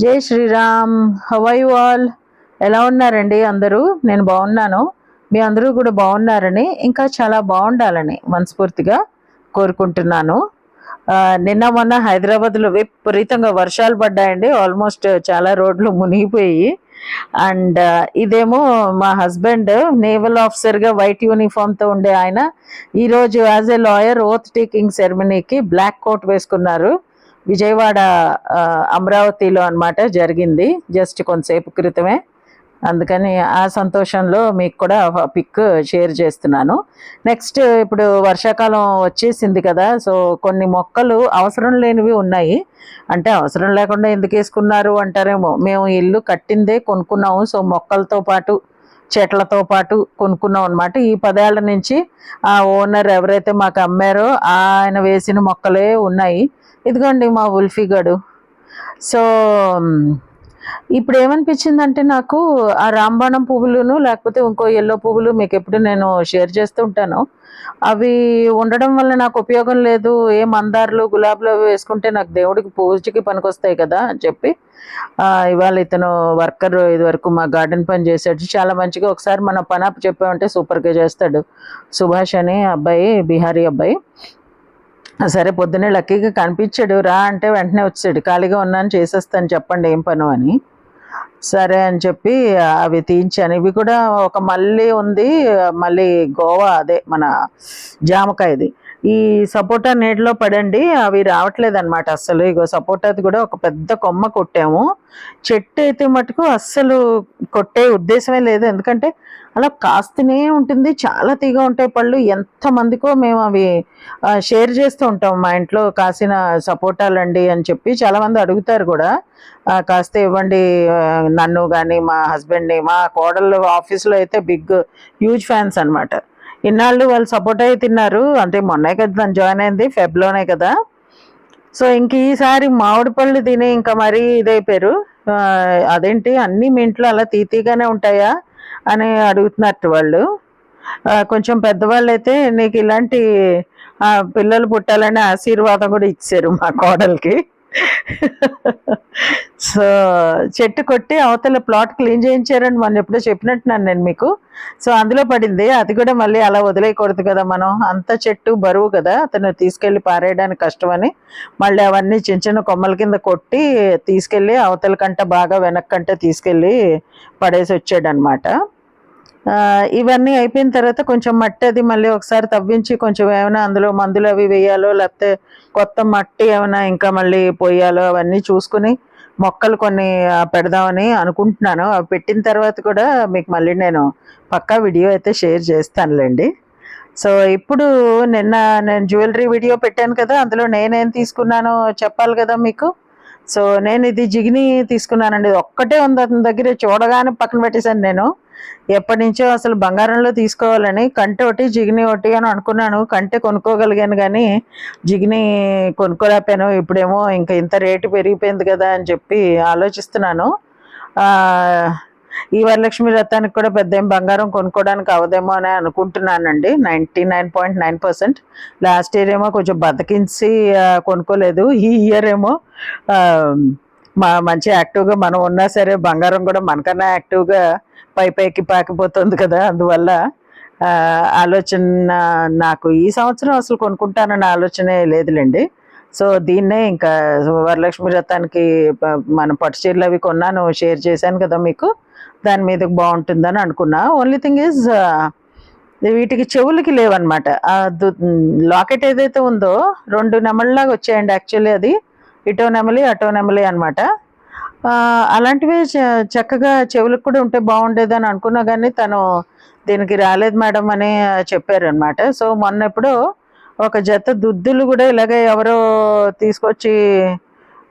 జై శ్రీరామ్. హవై వాల్ ఎలా ఉన్నారండి అందరూ? నేను బాగున్నాను. మీ అందరూ కూడా బాగున్నారని ఇంకా చాలా బాగుండాలని మనస్ఫూర్తిగా కోరుకుంటున్నాను. నిన్న మొన్న హైదరాబాద్లో విపరీతంగా వర్షాలు పడ్డాయండి. ఆల్మోస్ట్ చాలా రోడ్లు మునిగిపోయి అండ్ ఇదేమో మా హస్బెండ్ నేవల్ ఆఫీసర్గా వైట్ యూనిఫామ్తో ఉండే ఆయన. ఈరోజు as a lawyer oath taking సెరమనీకి black coat వేసుకున్నారు. విజయవాడ అమరావతిలో అన్నమాట జరిగింది జస్ట్ కొంతసేపు క్రితమే. అందుకని ఆ సంతోషంలో మీకు కూడా పిక్ షేర్ చేస్తున్నాను. నెక్స్ట్ ఇప్పుడు వర్షాకాలం వచ్చేసింది కదా సో కొన్ని మొక్కలు అవసరం లేనివి ఉన్నాయి. అంటే అవసరం లేకుండా ఎందుకు వేసుకున్నారు అంటారేమో. మేము ఇల్లు కట్టిందే కొనుక్కున్నాము సో మొక్కలతో పాటు చెట్లతో పాటు కొనుక్కున్నాం అనమాట ఈ పదేళ్ళ నుంచి ఆ ఓనర్ ఎవరైతే మాకు అమ్మారో ఆయన వేసిన మొక్కలే ఉన్నాయి. ఇదిగోండి మా ఉల్ఫీ గడు. సో ఇప్పుడు ఏమనిపించిందంటే నాకు ఆ రాంబాణం పువ్వులును లేకపోతే ఇంకో ఎల్లో పువ్వులు మీకు ఎప్పుడు నేను షేర్ చేస్తూ ఉంటాను. అవి ఉండడం వల్ల నాకు ఉపయోగం లేదు. ఏ మందార్లు గులాబీలు అవి వేసుకుంటే నాకు దేవుడికి పూజకి పనికొస్తాయి కదా అని చెప్పి ఇవాళ ఇతను వర్కర్ ఇది వరకు మా గార్డెన్ పని చేశాడు. చాలా మంచిగా ఒకసారి మన పని అప్పు చెప్పామంటే సూపర్గా చేస్తాడు. సుభాష్ అని అబ్బాయి బీహారీ అబ్బాయి. సరే పొద్దున్నే లక్కీగా కనిపించాడు. రా అంటే వెంటనే వచ్చాడు. ఖాళీగా ఉన్నాను చేసేస్తాను చెప్పండి ఏం పను అని. సరే అని చెప్పి అవి తీయించాను. ఇవి కూడా ఒక మళ్ళీ ఉంది మళ్ళీ గోవా అదే మన జామకాయది. ఈ సపోటా నీటిలో పడండి అవి రావట్లేదు అనమాట అస్సలు. ఇగో సపోటాది కూడా ఒక పెద్ద కొమ్మ కొట్టాము. చెట్టు అయితే మటుకు అస్సలు కొట్టే ఉద్దేశమే లేదు. ఎందుకంటే అలా కాస్తూనే ఉంటుంది చాలా తీగ ఉంటాయి పళ్ళు. ఎంతమందికో మేము అవి షేర్ చేస్తూ ఉంటాం మా ఇంట్లో కాసిన సపోటాలండి అని చెప్పి చాలామంది అడుగుతారు కూడా. కాస్త ఇవ్వండి నన్ను కానీ మా హస్బెండ్ని. మా కోడళ్ళు ఆఫీస్లో అయితే బిగ్ హ్యూజ్ ఫ్యాన్స్ అన్నమాట. ఇన్నాళ్ళు వాళ్ళు సపోర్ట్ అయి తిన్నారు. అంటే మొన్నే కదా తను జాయిన్ అయింది ఫెబ్లోనే కదా. సో ఇంక ఈసారి మామిడి పళ్ళు తిని ఇంకా మరీ ఇదైపోయారు. అదేంటి అన్నీ మీ ఇంట్లో అలా తీతీగానే ఉంటాయా? అని అడుగుతున్నట్టు వాళ్ళు. కొంచెం పెద్దవాళ్ళు అయితే నీకు ఇలాంటి పిల్లలు పుట్టాలనే ఆశీర్వాదం కూడా ఇచ్చారు మా కోడలికి. సో చెట్టు కొట్టి అవతల ప్లాట్ క్లీన్ చేయించారని మనం ఎప్పుడో చెప్పినట్టున్నాను నేను మీకు. సో అందులో పడింది. అది కూడా మళ్ళీ అలా వదిలేయకూడదు కదా మనం. అంత చెట్టు బరువు కదా. అతను తీసుకెళ్ళి పారేయడానికి కష్టమని మళ్ళీ అవన్నీ చిన్న చిన్న కొమ్మల కింద కొట్టి తీసుకెళ్ళి అవతల కంట బాగా వెనక్కంట తీసుకెళ్ళి పడేసి వచ్చాడనమాట ఇవన్నీ అయిపోయిన తర్వాత కొంచెం మట్టి అది మళ్ళీ ఒకసారి తవ్వించి కొంచెం ఏమైనా అందులో మందులు అవి వేయాలో లేకపోతే కొత్త మట్టి ఏమైనా ఇంకా మళ్ళీ పోయాలో అవన్నీ చూసుకుని మొక్కలు కొన్ని పెడదామని అనుకుంటున్నాను. అవి పెట్టిన తర్వాత కూడా మీకు మళ్ళీ నేను పక్కా వీడియో అయితే షేర్ చేస్తానులేండి. సో ఇప్పుడు నిన్న నేను జ్యువెలరీ వీడియో పెట్టాను కదా అందులో నేనేం తీసుకున్నానో చెప్పాలి కదా మీకు? సో నేను ఇది జిగిని తీసుకున్నానండి. ఇది ఒక్కటే ఉంది అతని దగ్గర చూడగానే పక్కన పెట్టేశాను నేను. ఎప్పటి నుంచో అసలు బంగారంలో తీసుకోవాలని కంటే ఒకటి జిగిని ఒకటి అని అనుకున్నాను. కంటే కొనుక్కోగలిగాను కానీ జిగిని కొనుక్కోలేకపోయాను. ఇప్పుడేమో ఇంకా ఇంత రేటు పెరిగిపోయింది కదా అని చెప్పి ఆలోచిస్తున్నాను. ఈ వరలక్ష్మి వ్రతానికి కూడా పెద్ద ఏం బంగారం కొనుక్కోవడానికి అవదేమో అని అనుకుంటున్నానండి. Ninety nine point nine percent. Last year ఏమో కొంచెం బతికించి కొనుక్కోలేదు. ఈ ఇయర్ ఏమో మా మంచి యాక్టివ్గా మనం ఉన్నా సరే బంగారం కూడా మనకన్నా యాక్టివ్గా పై పైకి పాకిపోతుంది కదా. అందువల్ల ఆలోచన నాకు ఈ సంవత్సరం అసలు కొనుక్కుంటానన్న ఆలోచనే లేదులేండి. సో దీన్నే ఇంకా వరలక్ష్మి రథానికి ప- మన పట్టు చీరలు అవి కొన్నాను షేర్ చేశాను కదా మీకు. దాని మీద బాగుంటుందని అనుకున్నా. ఓన్లీ థింగ్ ఈజ్ వీటికి చెవులకి లేవన్నమాట. ఆ దు- లాకెట్ ఏదైతే ఉందో రెండు నెమల్లాగా వచ్చాయండి యాక్చువల్లీ అది. ఇటో నెమలి అటో నెమలి అనమాట అలాంటివి చ- చక్కగా చెవులకు కూడా ఉంటే బాగుండేదని అనుకున్నా కానీ తను దీనికి రాలేదు మేడం అని చెప్పారనమాట సో మొన్న ఎప్పుడో ఒక జత దుద్దులు కూడా ఇలాగే ఎవరో తీసుకొచ్చి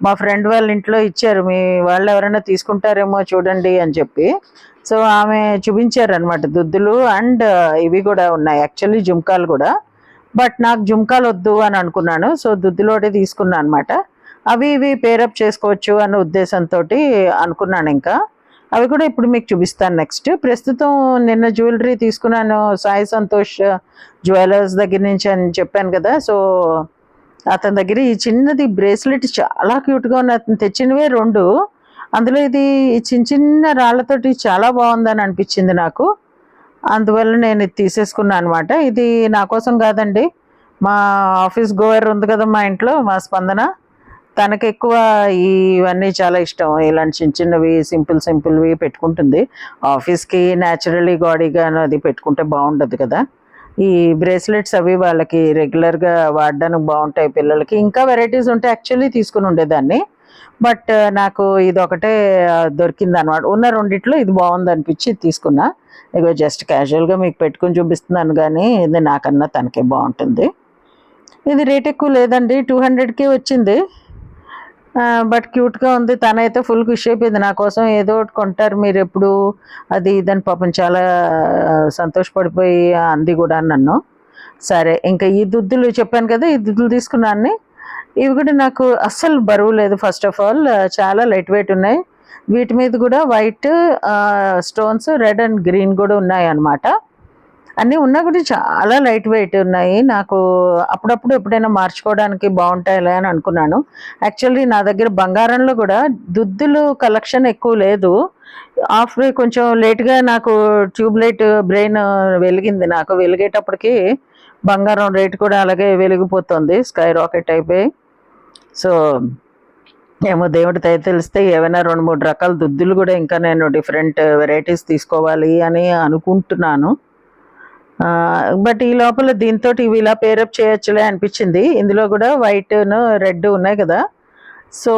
మా ఫ్రెండ్ వాళ్ళ ఇంట్లో ఇచ్చారు. మీ వాళ్ళు ఎవరైనా తీసుకుంటారేమో చూడండి అని చెప్పి. సో ఆమె చూపించారు అనమాట దుద్దులు అండ్ ఇవి కూడా ఉన్నాయి. యాక్చువల్లీ జుమ్కాలు కూడా. బట్ నాకు జుమ్కాలు వద్దు అని అనుకున్నాను. సో దుద్దులోటే తీసుకున్నాను అనమాట అవి ఇవి పేరప్ చేసుకోవచ్చు అనే ఉద్దేశంతో అనుకున్నాను ఇంకా. అవి కూడా ఇప్పుడు మీకు చూపిస్తాను నెక్స్ట్ ప్రస్తుతం నిన్న జ్యువెలరీ తీసుకున్నాను సాయి సంతోష్ జ్యువెలర్స్ దగ్గర నుంచి అని చెప్పాను కదా. సో అతని దగ్గర ఈ చిన్నది బ్రేస్లెట్ చాలా క్యూట్గా ఉన్న అతను తెచ్చినవే రెండు. అందులో ఇది చిన్న చిన్న రాళ్ళతోటి చాలా బాగుందని అనిపించింది నాకు. అందువల్ల నేను ఇది తీసేసుకున్నాను అనమాట ఇది నా కోసం కాదండి. మా ఆఫీస్ గోవర్ ఉంది కదా మా ఇంట్లో మా స్పందన. తనకు ఎక్కువ ఇవన్నీ చాలా ఇష్టం. ఇలాంటి చిన్న చిన్నవి సింపుల్ సింపుల్వి పెట్టుకుంటుంది. ఆఫీస్కి న్యాచురలీ గాడీగా అది పెట్టుకుంటే బాగుండదు కదా. ఈ బ్రేస్లెట్స్ అవి వాళ్ళకి రెగ్యులర్గా వాడడానికి బాగుంటాయి పిల్లలకి. ఇంకా వెరైటీస్ ఉంటే యాక్చువల్లీ తీసుకుని ఉండేదాన్ని. బట్ నాకు ఇది ఒకటే దొరికింది అనమాట ఉన్న రెండిట్లో ఇది బాగుంది అనిపించి ఇది తీసుకున్నా. ఇగో జస్ట్ క్యాజువల్గా మీకు పెట్టుకుని చూపిస్తున్నాను కానీ ఇది నాకన్నా తనకే బాగుంటుంది. ఇది రేట్ ఎక్కువ లేదండి. టూ హండ్రెడ్కి వచ్చింది. బట్ క్యూట్గా ఉంది. తనైతే ఫుల్ ఖుషి అయిపోయింది. నా కోసం ఏదో ఒకటి కొంటారు మీరు ఎప్పుడు. అది ఇదని పాపం చాలా సంతోషపడిపోయి అంది కూడా నన్ను. సరే ఇంకా ఈ దుద్దులు చెప్పాను కదా ఈ దుద్దులు తీసుకున్నాను ఇవి కూడా నాకు అస్సలు బరువు లేదు. ఫస్ట్ ఆఫ్ ఆల్ చాలా లైట్ వెయిట్ ఉన్నాయి. వీటి మీద కూడా white stones red and green కూడా ఉన్నాయి అన్నమాట అన్నీ ఉన్నా కూడా చాలా లైట్ వెయిట్ ఉన్నాయి. నాకు అప్పుడప్పుడు ఎప్పుడైనా మార్చుకోవడానికి బాగుంటాయిలే అని అనుకున్నాను. యాక్చువల్లీ నా దగ్గర బంగారంలో కూడా దుద్దులు కలెక్షన్ ఎక్కువ లేదు. ఆఫ్టర్ కొంచెం లేట్గా నాకు ట్యూబ్లైట్ బ్రెయిన్ వెలిగింది. నాకు వెలిగేటప్పటికి బంగారం రేటు కూడా అలాగే వెలిగిపోతుంది. స్కై రాకెట్ అయిపోయి సో ఏమో దేవుడి దయ తెలిస్తే ఏమైనా రెండు మూడు రకాల దుద్దులు కూడా ఇంకా నేను డిఫరెంట్ వెరైటీస్ తీసుకోవాలి అని అనుకుంటున్నాను. బట్ ఈ లోపల దీంతో ఇవి ఇలా పేరప్ చేయొచ్చులే అనిపించింది. ఇందులో కూడా వైట్ రెడ్ ఉన్నాయి కదా. సో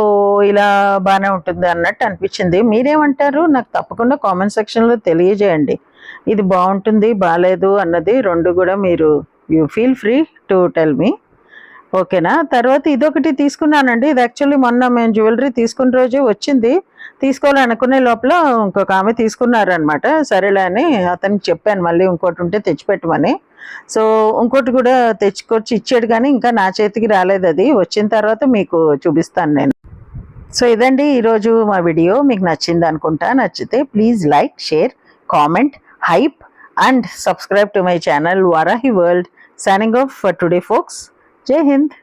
ఇలా బాగానే ఉంటుంది అన్నట్టు అనిపించింది. మీరేమంటారు? నాకు తప్పకుండా కామెంట్ సెక్షన్లో తెలియజేయండి. ఇది బాగుంటుంది బాగాలేదు అన్నది రెండు కూడా మీరు you feel free to tell me ఓకేనా? తర్వాత ఇదొకటి తీసుకున్నానండి. ఇది యాక్చువల్లీ మొన్న మేము జ్యువెలరీ తీసుకున్న రోజే వచ్చింది. తీసుకోవాలనుకునే లోపల ఇంకొక ఆమె తీసుకున్నారనమాట సరేలే అని అతనికి చెప్పాను. మళ్ళీ ఇంకోటి ఉంటే తెచ్చిపెట్టమని. సో ఇంకోటి కూడా తెచ్చుకొచ్చి ఇచ్చాడు కానీ ఇంకా నా చేతికి రాలేదు అది. వచ్చిన తర్వాత మీకు చూపిస్తాను నేను. సో ఇదండి ఈరోజు మా వీడియో. మీకు నచ్చింది అనుకుంటా. నచ్చితే please like share comment hype and subscribe to my channel Varahi world signing off for today folks జై హింద్